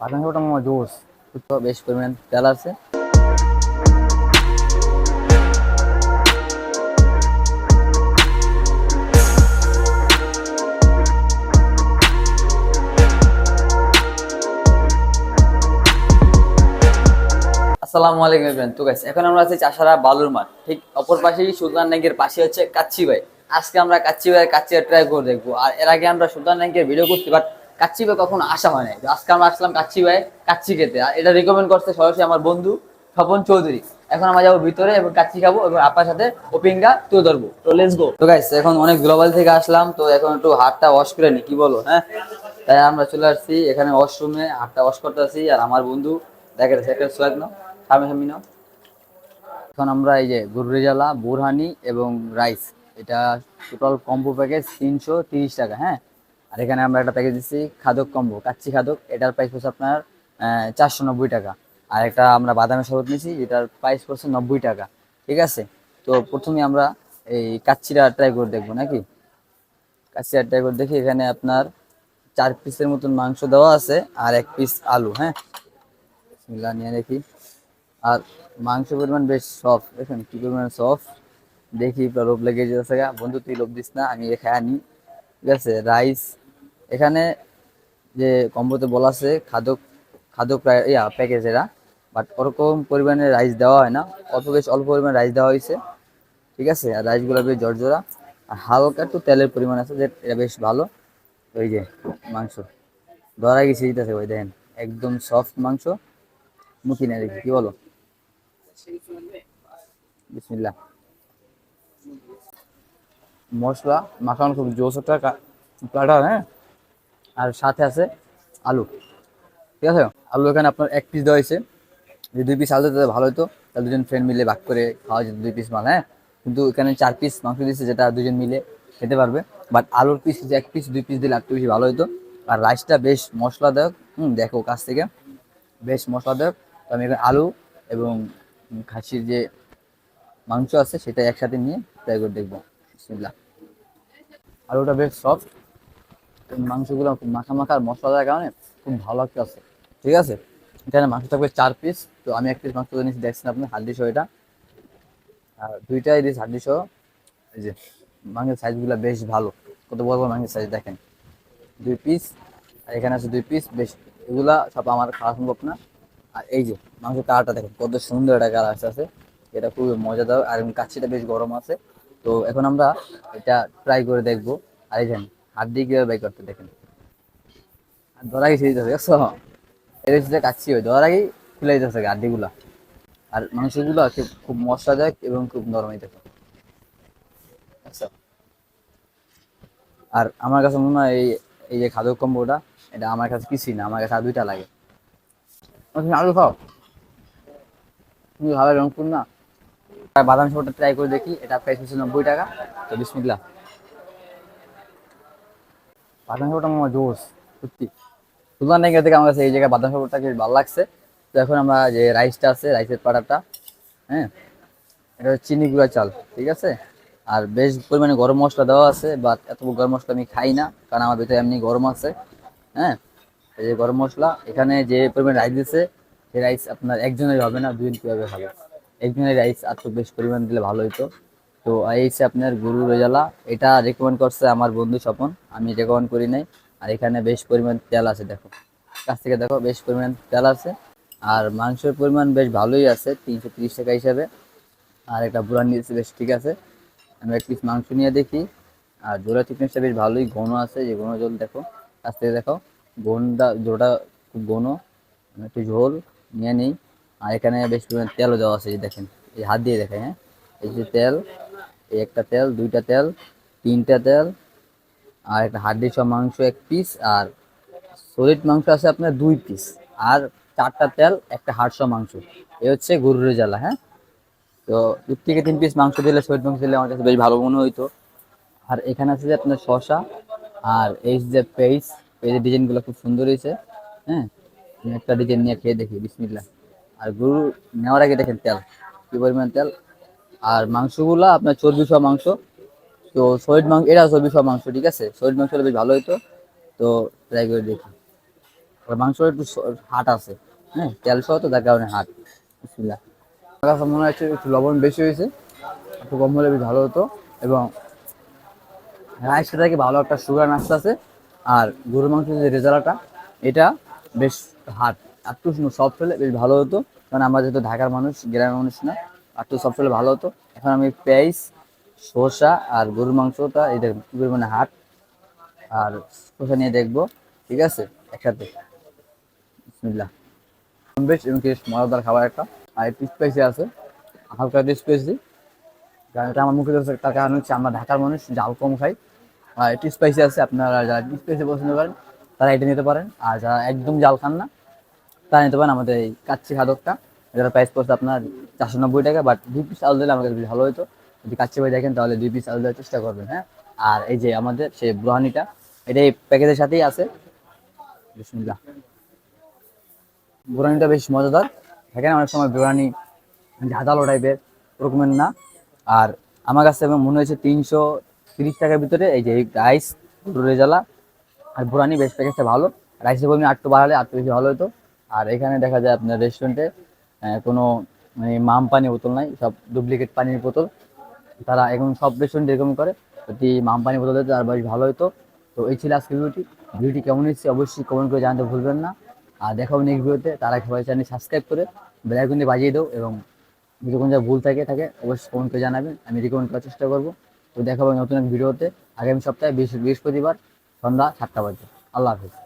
পাঠান মামা জোস বেশ পরিমাণ তেল আছে। আসসালামু আলাইকুম এভরিওয়ান। তো এখন আমরা আছি চাষারা বালুর মাঠ। ঠিক অপর পাশেই সুলতান নাইকের পাশে হচ্ছে কাচ্চি ভাই। আজকে আমরা কাচ্চি ভাই কাচ্চি ট্রাই করে দেখব। আর এর আগে আমরা সুলতান নাইকের ভিডিও করছি বাট কাচ্চি ভাই কখনো আসা হয় নাই। আজকে আমরা আসলাম কাচ্চি ভাই কাচ্চি খেতে। আর এটা রিকমেন্ড করছে সরাসরি আমার বন্ধু স্বপন চৌধুরী। এখন আমরা যাব ভিতরে এবং কাচ্চি খাব এবং আপনার সাথে ওপিংটা তুলে ধরবো। তো লেটস গো তো গাইস এখন অনেক গ্লোবাল থেকে আসলাম, তো এখন একটু হাতটা ওয়াশ করে নি, কি বলো হ্যাঁ? তাই আমরা চলে আসছি এখানে ওয়াশরুমে হাতটা ওয়াশ করতে আসি আর আমার বন্ধু দেখে একটা সোয়াগ নাও, সামনে সামনে নাও। এখন আমরা এই যে গুরুরেজালা বুরহানি এবং রাইস এটা টোটাল কম্বো প্যাকেজ তিনশো তিরিশ টাকা হ্যাঁ? আর এখানে আমরা একটা প্যাকেজ দিচ্ছি, খাদক কম্বো কাচ্চি খাদক। এটার প্রাইস হচ্ছে আপনার চারশো নব্বই টাকা। আর একটা আমরা বাদামের শরবত নিয়েছি, এটার প্রাইস পড়ছে নব্বই টাকা। ঠিক আছে? তো প্রথমে আমরা এই কাচ্চিটা ট্রাই করে দেখব নাকি? কাচ্চিটা ট্রাই করে দেখি, এখানে আপনার চার পিসের মতন মাংস দেওয়া আছে আর এক পিস আলু হ্যাঁ? বিসমিল্লাহ, নিয়ে দেখি। আর মাংস পরিমাণ বেশ সফট দেখেন কি পরিমাণ সফট দেখি লোভ লেগে যেতেছে গা। বন্ধু, তুই লোভ দিস না, আমি খাই আনি ঠিক আছে? রাইস এখানে যে কম্বোতে বলা আছে, খাদক খাদক ইয়া প্যাকেজ এরা। বাট ওরকম পরিমাণে রাইস দেওয়া হয় না। অল্প বেশ অল্প পরিমাণে রাইস দেওয়া হয়েছে। ঠিক আছে? আর রাইসগুলো বেশ জর্জরা। আর হালকা একটু তেলের পরিমাণ আছে, যে এটা বেশ ভালো। ওই যে মাংস। ধরা গেছে দিতেছে ওই দেখেন। একদম সফট মাংস। মুখি না দেখি কি বলো? বিসমিল্লা মশলা, মাখানো খুব জোস একটা প্লাটার হ্যাঁ? আর সাথে আছে আলু। ঠিক আছে? আলু এখানে আপনার এক পিস দেওয়া হয়েছে। যদি দুই পিস আলু তাহলে ভালো হতো তাহলে দুজন ফ্রেন্ড মিলে ভাগ করে খাওয়া যেত দুই পিস মাল হ্যাঁ? কিন্তু এখানে চার পিস মাংস দিচ্ছে যেটা দুজন মিলে খেতে পারবে। বাট আলুর পিস এক পিস দুই পিস দিলে একটু বেশি ভালো হতো আর রাইসটা বেশ মশলাদায়ক। হুম, দেখো কাছ থেকে। বেশ মশলাদায়ক। তো আমি এখানে আলু এবং খাসির যে মাংস আছে, সেটা একসাথে নিয়ে ট্রাই করে দেখব। আলুটা বেশ সফট মাংসগুলো খুব মাখা মাখা আর মশলাদার কারণে খুব ভালো লাগতে আছে। ঠিক আছে? এখানে মাংস থাকবে চার পিস তো আমি এক পিস মাংস নিয়েছি, দেখছেন আপনি, হাড্ডি সহ এটা। আর দুইটাই দিয়েছি হাড্ডি সহ। এই যে, মাংসের সাইজগুলো বেশ ভালো। কত বড় বড় মাংসের সাইজ দেখেন। দুই পিস আর এখানে আছে দুই পিস বেশ এগুলা সব আমার খাওয়া সম্ভব না। আর এই যে, মাংসের কালারটা দেখেন, কত সুন্দর একটা কালার আছে এটা খুবই মজাদার, আর কাচ্ছিটা বেশ গরম আছে। তো এখন আমরা এটা ট্রাই করে দেখব। আর এই দেখেন হাত দিয়ে কীভাবে বাই করতে দেখেন। আর ধরা এটা কাচ্ছি হয় খুলে আর মাংসগুলো খুব মশলাদায়ক এবং খুব? আর আমার কাছে মনে হয় এই এই যে খাদক কম্বোটা, এটা আমার কাছে কিছুই না, আমার কাছে আর দুইটা লাগে। আলু খাও। তুমি ভালো রংপুর না? বাদাম সবটা ট্রাই করে দেখি, এটা প্রাইস হচ্ছে নব্বই টাকা। তো বিসমিল্লা বাদাম শোটা আমার জোস সত্যি। সুলতান নেগের থেকে আমার কাছে এই জায়গায় বাদাম শোটা বেশ ভালো লাগছে। তো এখন আমরা যে রাইসটা আছে, রাইসের পাটাটা হ্যাঁ এটা হচ্ছে চিনি গুঁড়া চাল, ঠিক আছে? আর বেশ পরিমাণে গরম মশলা দেওয়া আছে বাট এত গরম মশলা আমি খাই না, কারণ আমার ভিতরে এমনি গরম আছে হ্যাঁ? এই যে গরম মশলা, এখানে যে পরিমাণে রাইস দিচ্ছে সেই রাইস আপনার একজনের হবে না দুজন কীভাবে হবে? একজনের রাইস আর তো বেশ পরিমাণ দিলে ভালো হতো তো হচ্ছে আপনার গরু রেজালা। এটা রেকমেন্ড করছে আমার বন্ধু স্বপন। আমি রেকমেন্ড করি নাই। আর এখানে বেশ পরিমাণ তেল আছে, দেখো। কাছ থেকে দেখো, বেশ পরিমাণ তেল আছে। আর মাংসের পরিমাণ বেশ ভালোই আছে, তিনশো টাকা হিসাবে। আর একটা বুড়ান নিয়েছে বেশ ঠিক আছে। আমি এক পিস মাংস নিয়ে দেখি। আর জোড়া চিকেনটা বেশ ভালোই ঘন আছে, যে ঘন জল দেখো। কাছ থেকে দেখো, ঘনটা জোড়া খুব ঘন। একটু ঝোল নিয়ে নিই। আর এখানে বেশ পরিমাণ তেলও দেওয়া আছে দেখেন। এই হাত দিয়ে দেখেন হ্যাঁ। এই যে তেল এই একটা তেল, দুইটা তেল, তিনটা তেল, আর একটা হাড্ডি সব মাংস এক পিস আর সলিড মাংস আছে আপনার দুই পিস আর চারটা তেল, একটা হাড় সহ মাংস। এ হচ্ছে গরুর জ্বালা হ্যাঁ? তো দু থেকে তিন পিস মাংস দিলে, সলিড মাংস দিলে আমার কাছে বেশ ভালো মনে হইতো। আর এখানে আছে যে আপনার শশা আর এই যে পেজ পেজের ডিজাইনগুলো খুব সুন্দর হয়েছে হ্যাঁ? একটা ডিজাইন নিয়ে খেয়ে দেখি বিসমিল্লা আর গরু নেওয়ার আগে দেখেন তেল, কি পরিমাণ তেল? আর মাংসগুলো আপনার চর্বি সহ মাংস। তো সলিড মাংস এটা চর্বি সহ মাংস, ঠিক আছে? সলিড মাংস হলে বেশ ভালো হতো তো ট্রাই করে দেখি। আর মাংস একটু হাট আছে হ্যাঁ? তেল সহ তো, তার কারণে হাট। মনে হচ্ছে একটু লবণ বেশি হয়েছে। একটু কম হলে বেশ ভালো হতো। এবং রাইসটা থেকে ভালো একটা সুগার নাস্তা আছে। আর গরুর মাংস যে রেজালাটা, এটা বেশ আর একটু সফট হলে বেশ ভালো হতো। কারণ আমরা যেহেতু ঢাকার মানুষ, গ্রামের মানুষ না। আর সফট হলে ভালো হতো। এখন আমি পেঁয়াজ, শসা আর গরুর মাংসটা এটা কি পরিমাণে হাট। আর শসা নিয়ে দেখব, ঠিক আছে? একসাথে। বিসমিল্লাহ। বেশ, এবং কি মজাদার খাবার একটা। আর একটু স্পাইসি আছে, হালকা একটু স্পাইসি কারণ এটা আমার মুখে ধরছে, তার কারণ হচ্ছে আমরা ঢাকার মানুষ ঝাল কম খাই। আর একটু স্পাইসি আছে, আপনারা যারা স্পাইসি পছন্দ করেন, তারা এটা নিতে পারেন। আর যারা একদম জাল খান না, তারা নিতে পারেন আমাদের এই কাচ্চি খাদকটা যারা প্রাইস পড়ছে আপনার চারশো নব্বই টাকা বাট দুই পিস আলু দিলে আমাদের ভালো হতো যদি কাচ্চি ভাই দেখেন, তাহলে দুই পিস আলু দেওয়ার চেষ্টা করবেন হ্যাঁ? আর এই যে আমাদের সেই ব্রহানিটা এটা এই প্যাকেজের সাথেই আছে। বিসমিল্লাহ। বুরানিটা বেশ মজাদার। এখানে অনেক সময় বুরানি ঝাঁঝালো টাইপের, ওরকমের না। আর আমার কাছে মনে হয়েছে তিনশো তিরিশ টাকার ভিতরে এই যে রাইস রেজালা আর বুরানি বেশ প্যাকেজটা ভালো। রাইসের পরিমাণ আটটু বাড়ালে আটটু বেশি ভালো হতো। আর এখানে দেখা যায় আপনার রেস্টুরেন্টে কোনো মানে মাম পানি বোতল নাই, সব ডুপ্লিকেট পানির বোতল। তারা এখন সব রেস্টুরেন্ট এরকম করে। যদি মাম পানি বোতল দিতে আর বেশ ভালো হতো তো এই ছিল আজকের ভিডিওটি ভিডিওটি কেমন হচ্ছে অবশ্যই কমেন্ট করে জানাতে ভুলবেন না। আর দেখাবো নেক্সট ভিডিওতে তারা সবাই চ্যানেল সাবস্ক্রাইব করে বেলাইকনটি বাজিয়ে দাও এবং যদি কোনো জায়গায় ভুল থাকে থাকে, অবশ্যই কমেন্ট করে জানাবেন। আমি রিকমেন্ড করার চেষ্টা করব। তো দেখাবো নতুন এক ভিডিওতে আগামী সপ্তাহে বৃহস্পতিবার সন্ধ্যা সাতটা বাজে। আল্লাহ হাফিজ।